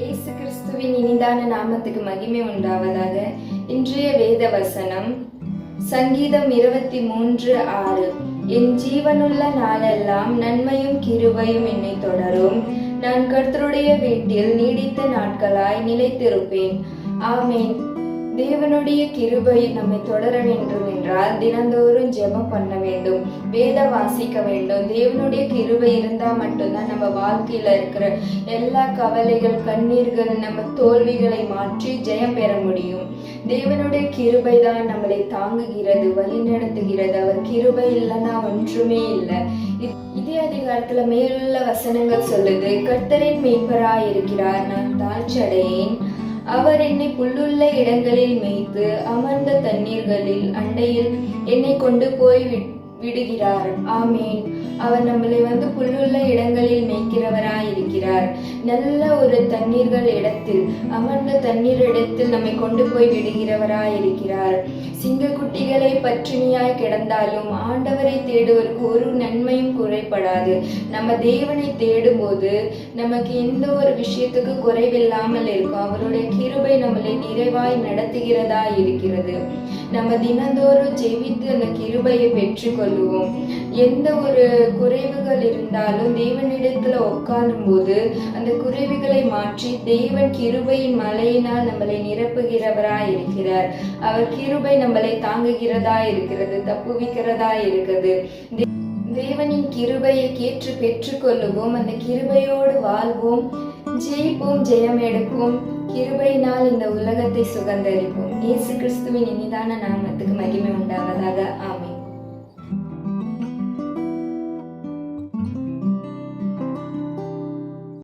இயேசு கிறிஸ்துவின் இனிதான நாமத்துக்கு மகிமை உண்டாவதாக இன்றைய வேத வசனம் சங்கீதம் இருபத்தி மூன்று ஆறு. என் ஜீவனுள்ள நாளெல்லாம் நன்மையும் கிருபையும் என்னை தொடரும். நான் கர்த்தருடைய வீட்டில் நீடித்த நாட்களாய் நிலைத்திருப்பேன். ஆமேன். தேவனுடைய கிருபை நம்மை தொடர வேண்டும் என்றால் தினந்தோறும் ஜெபம் பண்ண வேண்டும் வேத வாசிக்க வேண்டும். தேவனுடைய கிருபை இருந்தா மட்டும்தான் நம்ம வாழ்க்கையில இருக்கிற எல்லா கவலைகள் கண்ணீர்கள் நம்ம தோல்விகளை மாற்றி ஜெயம் பெற முடியும். தேவனுடைய கிருபை தான் நம்மளை தாங்குகிறது வழிநடத்துகிறது அவர் கிருபை இல்லைன்னா ஒன்றுமே இல்லை. இ- இதே அதிகாரத்துல மேலுள்ள வசனங்கள் சொல்லுது கர்த்தரின் மேய்ப்பராய் இருக்கிறார் நான் தாழ்ச்சடையேன் அவர் என்னை புல்லுள்ள இடங்களில் மேய்த்து அமர்ந்த தண்ணீர்களில் அண்டையில் என்னை கொண்டு போய் விடுகிறார். ஆமேன். அவர் நம்மளை வந்து புல்லுள்ள இடங்களில் மேய்க்கிறவராய் இருக்கிறார் நல்ல ஒரு தண்ணீர்கள் இடத்தில் அமர்ந்த தண்ணீர் இடத்தில் நம்மை கொண்டு போய் விடுகிறவராய் இருக்கிறார் சிங்க சிங்கக்குட்டிகளை பற்றினியாய் கிடந்தாலும் ஆண்டவரை தேடுவதற்கு ஒரு நன்மையும் குறைபடாது. நம்ம தேவனை தேடும்போது நமக்கு எந்த ஒரு விஷயத்துக்கு குறைவில்லாமல் இருக்கும். அவருடைய கிருபை நம்மளை நிறைவாய் நடத்துகிறதா இருக்கிறது. நம்ம தினந்தோறும் ஜெயித்து அந்த கிருபையை பெற்றுக்கொள்ளுவோம் எந்த ஒரு குறைவுகள் இருந்தாலும் தேவனிடத்துல உட்காரும் போது அந்த குறைவுகளை மாற்றி தேவன் கிருபையின் மலையினால் நம்மளை நிரப்புகிறவராய் இருக்கிறார். அவர் கிருபை நம்மளை தாங்குகிறதா இருக்கிறது தப்புவிக்கிறதா இருக்கிறது. தேவனின் கிருபையை கேற்று பெற்றுக்கொள்ளுவோம் அந்த கிருபையோடு வாழ்வோம் ஜெயிப்போம் ஜெயம் எடுப்போம். கிருபையினால் இந்த உலகத்தை சுகந்தரிப்போம் இயேசு கிறிஸ்துவின் இனிதான நாமத்துக்கு மகிமை உண்டாவதாக. ஆம்